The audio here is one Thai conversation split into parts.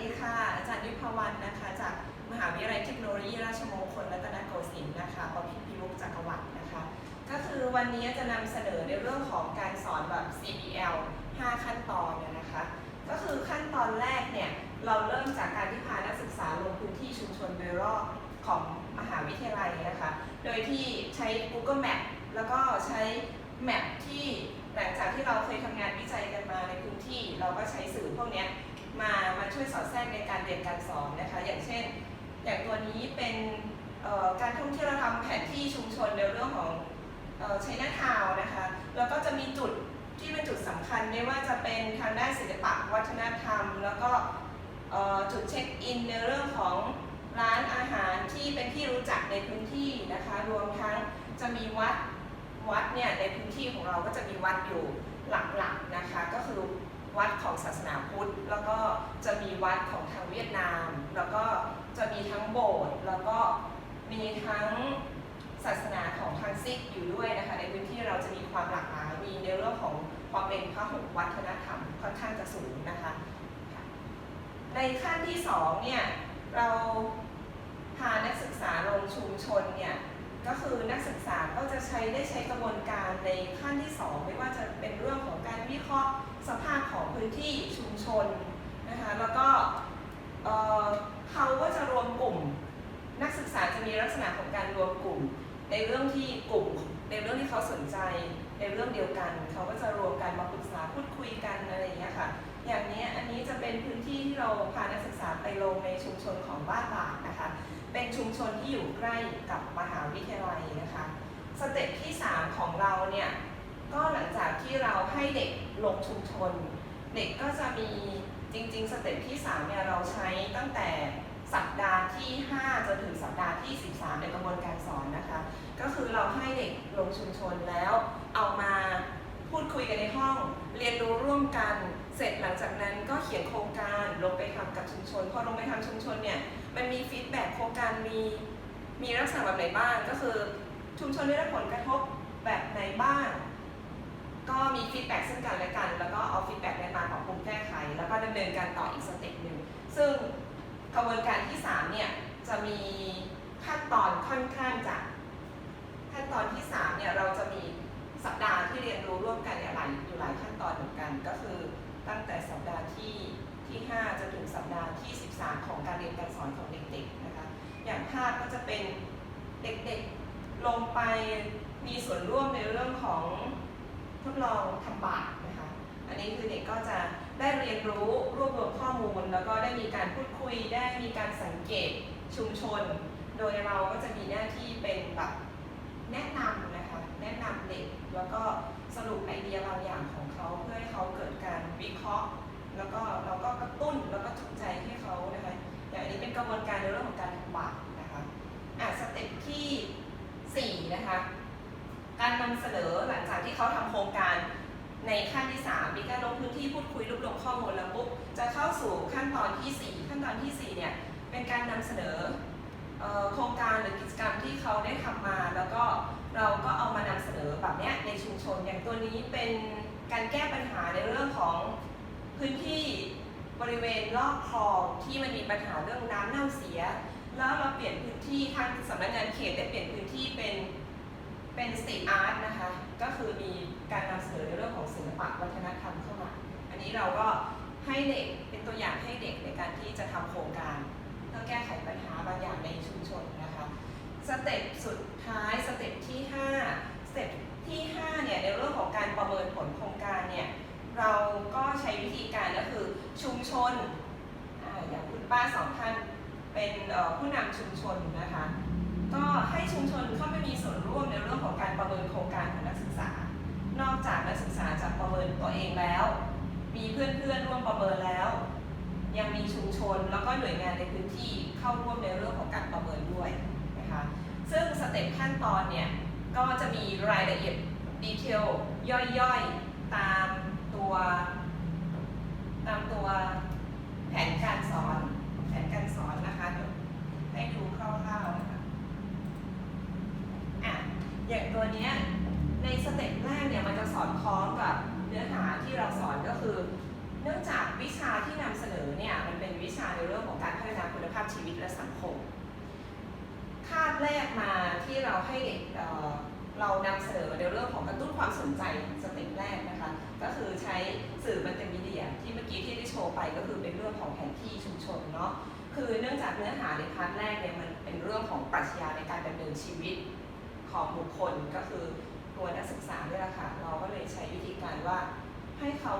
ดีค่ะ อาจารย์ยุพวรรณนะคะ จากมหาวิทยาลัยเทคโนโลยีราชมงคลรัตนโกสินทร์นะคะปพิพิรุกจักรวรรดินะคะ ก็คือวันนี้จะนำเสนอในเรื่องของการสอนแบบ CBL 5 ขั้นตอนเนี่ยนะคะ ก็คือขั้นตอนแรกเนี่ยเราเริ่มจากการที่พานักศึกษาลงพื้นที่ชุมชนโดยรอบของมหาวิทยาลัยนะคะ โดยที่ใช้ Google Map แล้วก็ใช้แมปที่หลังจากที่เราเคยทำงานวิจัยกันมาในพื้นที่ เราก็ใช้สื่อพวกนี้ มามาช่วยสอดแทรกในการเรียนการสอนนะคะ อย่างเช่น อย่างตัวนี้เป็นการท่องเที่ยวเราทำแผนที่ชุมชนในเรื่องของใช้หน้าทาวนะคะ แล้วก็จะมีจุดที่เป็นจุดสำคัญไม่ว่าจะเป็นทางด้านศิลปะวัฒนธรรม แล้วก็จุดเช็คอินในเรื่องของร้านอาหารที่เป็นที่รู้จักในพื้นที่นะคะ รวมทั้งจะมีวัดวัดเนี่ยในพื้นที่ของเราก็จะมีวัดอยู่หลักๆนะคะ ก็คือ วัดของศาสนาพุทธ แล้วก็จะมีวัดของทางเวียดนาม แล้วก็จะมีทั้งโบสถ์แล้วก็มีทั้งศาสนาของทางซิกอยู่ด้วยนะคะในพื้นที่เราจะมีความหลากหลายมีในเรื่องของความเป็นพหุวัฒนธรรมค่อนข้างจะสูงนะคะค่ะในขั้นที่สองเนี่ยเราพานักศึกษาลงชุมชนเนี่ย ก็คือนักศึกษาก็จะใช้ได้ใช้กระบวนการในขั้นที่สองไม่ว่าจะเป็นเรื่องของการวิเคราะห์สภาพของพื้นที่ชุมชนนะคะแล้วก็เเขาก็จะรวมกลุ่ม นักศึกษาจะมีลักษณะของการรวมกลุ่ม ในเรื่องที่กลุ่ม ในเรื่องที่เขาสนใจในเรื่องเดียวกัน เขาก็จะรวมกันมาปรึกษาพูดคุยกันอะไรอย่างเงี้ยค่ะอย่างนี้อันนี้จะเป็นพื้นที่ที่เราพานักศึกษาไปลงในชุมชนของบ้านบาทนะคะ เป็นชุมชนที่อยู่ใกล้กับมหาวิทยาลัยนะคะสเต็ปที่ 3 ของเราเนี่ยก็หลังจากที่เราให้เด็กลงชุมชน เด็กก็จะมีจริงๆสเต็ปที่3เนี่ยเราใช้ตั้งแต่สัปดาห์ที่ 5 จนถึงสัปดาห์ที่ 13 ในกระบวนการสอนนะคะ ก็คือเราให้เด็กลงชุมชนแล้วเอามาพูดคุยกันในห้อง เรียนรู้ร่วมกัน เสร็จหลังจากนั้นก็เขียนโครงการลงไปทำกับชุมชน พอลงไปทำชุมชนเนี่ยมันมีฟีดแบ็กโครงการมีมีลักษณะแบบไหนบ้าง ก็คือชุมชนได้รับผลกระทบแบบไหนบ้าง ก็มีฟีดแบ็กซึ่งกันและกัน แล้วก็เอาฟีดแบ็กในมาปรับปรุงแก้ไข แล้วก็ดำเนินการต่ออีกสเต็ปหนึ่งซึ่งกระบวนการที่3เนี่ยจะมีขั้นตอนค่อนข้างจะขั้นตอนที่3เนี่ยเราจะมีสัปดาห์ที่เรียนรู้ร่วมกันเนี่ยหลายอยู่หลายขั้นตอนเหมือนกันก็คือ ตั้งแต่สัปดาห์ที่ที่ 5จนถึงสัปดาห์ที่ 13 ของการเรียนการสอนของเด็กๆนะคะ อย่างภาพก็จะเป็นเด็กๆลงไปมีส่วนร่วมในเรื่องของทดลองทำบาตรนะคะ อันนี้คือเด็กก็จะได้เรียนรู้รวบรวมข้อมูล แล้วก็ได้มีการพูดคุยได้มีการสังเกตชุมชน โดยเราก็จะมีหน้าที่เป็นแบบ แนะนำนะคะแนะนำเด็กแล้วก็สรุปไอเดียบางอย่างของเขาเพื่อให้เขาเกิดการวิเคราะห์ แล้วก็เราก็กระตุ้นแล้วก็จูงใจให้เขานะคะอย่างอันนี้เป็นกระบวนการในเรื่องของการทำบาตรนะคะอะสเต็ปที่ 4 นะคะ การนำเสนอหลังจากที่เขาทำโครงการในขั้นที่ 3 มีการลงพื้นที่พูดคุยรวบรวมข้อมูลแล้วปุ๊บจะเข้าสู่ขั้นตอนที่ 4 ขั้นตอนที่ 4 เนี่ยเป็นการนำเสนอ โครงการหรือกิจกรรมที่เขาได้ทำมา แล้วก็เราก็เอามานำเสนอแบบเนี้ยในชุมชน อย่างตัวนี้เป็นการแก้ปัญหาในเรื่องของพื้นที่บริเวณรอบคลองที่มันมีปัญหาเรื่องน้ำเน่าเสีย แล้วเราเปลี่ยนพื้นที่ทางสำนักงานเขตได้เปลี่ยนพื้นที่เป็นเป็นสตรีทอาร์ตนะคะ ก็คือมีการนำเสนอในเรื่องของศิลปะวัฒนธรรมเข้ามา อันนี้เราก็ให้เด็กเป็นตัวอย่างให้เด็กในการที่จะทำโครงการ พื่อแก้ไขปัญหาบางอย่างในชุมชนนะคะสเต็ปสุดท้ายสเต็ปที่ 5 สเต็ปที่5เนี่ยในเรื่องของการประเมินผลโครงการเนี่ยเราก็ใช้วิธีการก็คือชุมชนออย่างคุณป้าสองท่านเป็นผู้นำชุมชนนะคะก็ให้ชุมชนเข้าไปมีส่วนร่วมในเรื่องของการประเมินโครงการของนักศึกษา นอกจากนักศึกษาจะประเมินตัวเองแล้ว มีเพื่อนๆร่วมประเมินแล้ว ยังมีชุมชนแล้วก็หน่วยงานในพื้นที่เข้าร่วมในเรื่องของการประเมินด้วยนะคะซึ่งสเต็ปขั้นตอนเนี่ยก็จะมีรายละเอียดดีเทลย่อยๆ ตามตัวตามตัวแผนการสอนแผนการสอนนะคะให้ดูคร่าวๆนะคะอะอย่างตัวเนี้ยในสเต็ปแรกเนี่ยมันจะสอดคล้องกับเนื้อหาที่เราสอนก็คือ เนื่องจากวิ ชาที่นำเดี่ยมันเป็นวิชชาในเรื่องของการพัฒนาคุณภาพชีวิตและสังคม คาบแรกมาที่เราให้เด็กเอ่อเรานำเสนอในเรื่องของกระตุ้นความสนใจสเต็ปแรกนะคะ ก็คือใช้สื่อมัลติมีเดีย ที่เมื่อกี้ที่ได้โชว์ไปก็คือเป็นเรื่องของแผนที่ชุมชนเนาะคือเนื่องจากเนื้อหาในพาร์ทแรกเนี่ยมันเป็นเรื่องของปรัชญาในการดำเนินชีวิตของบุคคลก็คือตัวนักศึกษาเนี่ยแหละค่ะเราก็เลยใช้วิธีการว่าให้เขา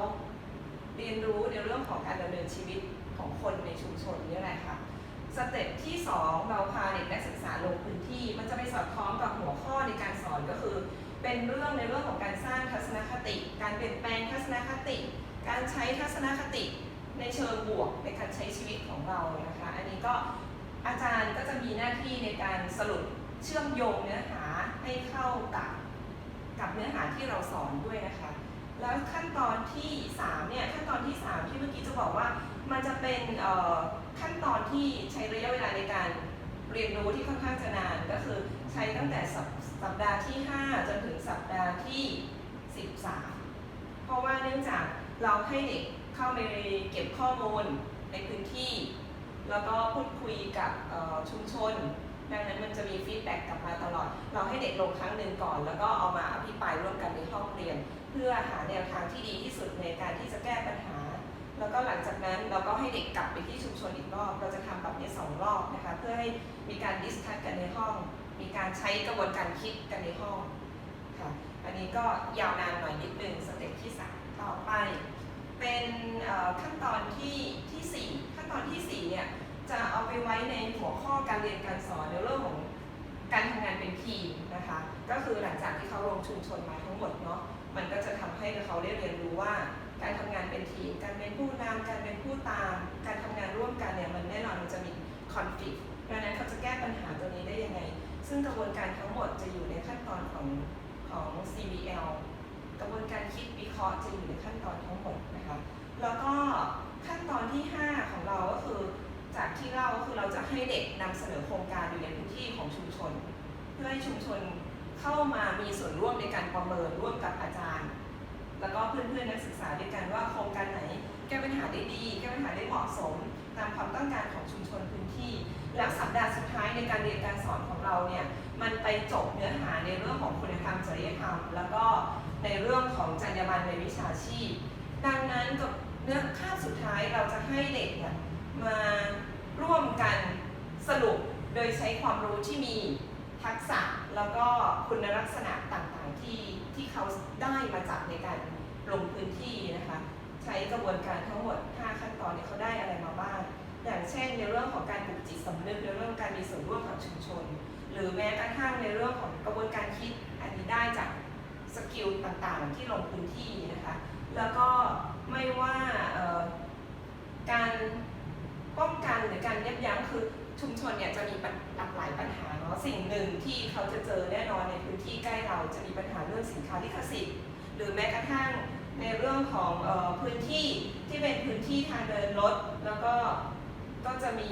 เรียนรู้ในเรื่องของการดำเนินชีวิต ของคนในชุมชนนี่แหละค่ะสเต็ปที่ 2 เราพาเด็กนักศึกษาลงพื้นที่ มันจะไปสอดคล้องกับหัวข้อในการสอนก็คือ เป็นเรื่องในเรื่องของการสร้างทัศนคติ การเปลี่ยนแปลงทัศนคติ การใช้ทัศนคติในเชิงบวกในการใช้ชีวิตของเรานะคะ อันนี้ก็อาจารย์ก็จะมีหน้าที่ในการสรุปเชื่อมโยงเนื้อหาให้เข้ากับกับเนื้อหาที่เราสอนด้วยนะคะ แล้วขั้นตอนที่3เนี่ยขั้นตอนที่ 3 ที่เมื่อกี้จะบอกว่า มันจะเป็นขั้นตอนที่ใช้ระยะเวลาในการเรียนรู้ที่ค่อนข้างจะนาน ก็คือใช้ตั้งแต่สัปสปดาห์ที่ 5 จนถึงสัปดาห์ที่ 13 เพราะว่าเนื่องจากเราให้เด็กเข้าไปเก็บข้อมูลในพื้นที่ แล้วก็พูดคุยกับชุมชน ดังนั้นมันจะมีฟีดแบ็กกลับมาตลอด เราให้เด็กลงครั้งหนึ่งก่อน แล้วก็เอามาอภิปรายร่วมกันในห้องเรียน เพื่อหาแนวทางที่ดีที่สุด จากนั้นเราก็ให้เด็กกลับไปที่ชุมชนอีกรอบ เราจะทำแบบนี้สองรอบนะคะเพื่อให้มีการดิสคัทกันในห้อง มีการใช้กระบวนการคิดกันในห้องค่ะอันนี้ก็ยาวนานหน่อยนิดนึงสเต็ปที่สามต่อไป เป็นขั้นตอนที่ที่สี่ขั้นตอนที่สี่เนี่ยจะเอาไปไว้ในหัวข้อการเรียนการสอนในเรื่องของการทำงานเป็นทีมนะคะก็คือหลังจากที่เขาลงชุมชนมาทั้งหมดเนาะมันก็จะทำให้เขาได้เรียนรู้ว่า การทำงานเป็นทีม การเป็นผู้นำการเป็นผู้ตาม การทำงานร่วมกันเนี่ยมันแน่นอนมันจะมีคอนฟ lict ดังนั้นเขาจะแก้ปัญหาตัวนี้ได้ยังไง ซึ่งกระบวนการทั้งหมดจะอยู่ในขั้นตอนของของ CBL กระบวนการคิดวิเคราะห์จะอยู่ในขั้นตอนทั้งหมดนะคะ แล้วก็ขั้นตอนที่ 5 ของเราก็คือจากที่เล่าก็คือเราจะให้เด็กนำเสนอโครงการอยู่ในพื้นที่ของชุมชน เพื่อให้ชุมชนเข้ามามีส่วนร่วมในการประเมินร่วมกับอาจารย์ แล้วก็เพื่อนๆนักศึกษาด้วยกันว่าโครงการไหนแก้ปัญหาได้ดีแก้ปัญหาได้เหมาะสม ตามความต้องการของชุมชนพื้นที่ แล้วสัปดาห์สุดท้ายในการเรียนการสอนของเราเนี่ยมันไปจบเนื้อหาในเรื่องของคุณธรรมจริยธรรม แล้วก็ในเรื่องของจรรยาบรรณในวิชาชีพ ดังนั้นกับเนื้อคาบสุดท้ายเราจะให้เด็กเนี่ยมาร่วมกันสรุปโดยใช้ความรู้ที่มี ทักษะแล้วก็คุณลักษณะต่างๆที่ที่เขาได้มาจากในการลงพื้นที่นะคะ ใช้กระบวนการทั้งหมด 5 ขั้นตอนเนี่ยเขาได้อะไรมาบ้าง อย่างเช่นในเรื่องของการปลูกจิตสำนึกในเรื่องการมีส่วนร่วมกับชุมชน หรือแม้กระทั่งในเรื่องของกระบวนการคิดอันนี้ได้จากสกิลต่างๆ ที่ลงพื้นที่นะคะแล้วก็ไม่ว่าการป้องกันหรือการยับยั้งคือชุมชนเนี่ยจะมีหลากหลายปัญหา สิ่งหนึ่งที่เขาจะเจอแน่นอนในพื้นที่ใกล้เราจะมีปัญหาเรื่องสินค้าลิขสิทธิ์ หรือแม้กระทั่งในเรื่องของออพื้นที่ที่เป็นพื้นที่ทางเดินรถแล้วก็ก็จะมี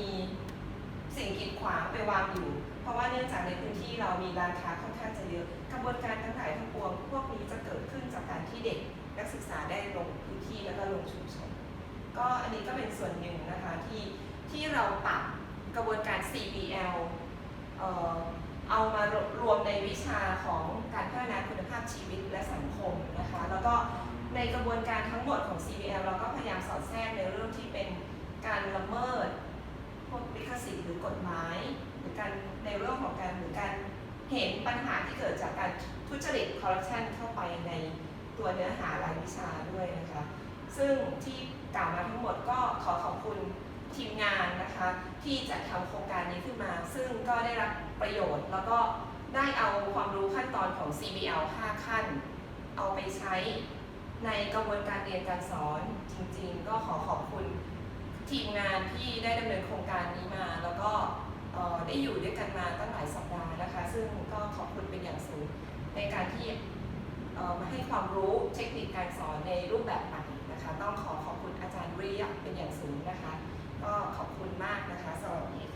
สิ่งกีดขวางไปวางอยู่ เพราะว่าเนื่องจากในพื้นที่เรามีร้านค้าค่อนข้างจะเยอะกระบวนการทั้งหลายทั้งปวงพวกนี้จะเกิดขึ้นจากการที่เด็กนักศึกษาได้ลงพื้นที่แล้วก็ลงชุมชน ก็อันนี้ก็เป็นส่วนหนึ่งนะคะที่ที่เราปรับกระบวนการ CBL เอามารวมในวิชาของการพัฒนาคุณภาพชีวิตและสังคมนะคะ แล้วก็ในกระบวนการทั้งหมดของ CBL เราก็พยายามสอดแทรกในเรื่องที่เป็นการละเมิดพวกลิขสิทธิ์หรือกฎหมาย หรือการในเรื่องของการหรือการเห็นปัญหาที่เกิดจากการทุจริตคอร์รัปชันเข้าไปในตัวเนื้อหารายวิชาด้วยนะคะ ซึ่งที่กล่าวมาทั้งหมดก็ขอขอบคุณ ทีมงานนะคะที่จัดทำโครงการนี้ขึ้นมา ซึ่งก็ได้รับประโยชน์ แล้วก็ได้เอาความรู้ขั้นตอนของ CBL 5 ขั้น เอาไปใช้ในกระบวนการเรียนการสอนจริงๆ ก็ขอขอบคุณทีมงานที่ได้ดำเนินโครงการนี้มา แล้วก็ได้อยู่ด้วยกันมาตั้งหลายสัปดาห์นะคะ ซึ่งก็ขอบคุณเป็นอย่างสูงในการที่มาให้ความรู้เทคนิคการสอนในรูปแบบใหม่นะคะ ต้องขอขอบคุณอาจารย์วิริยะเป็นอย่างสูงนะคะ ก็ขอบคุณมากนะคะสวัสดีค่ะ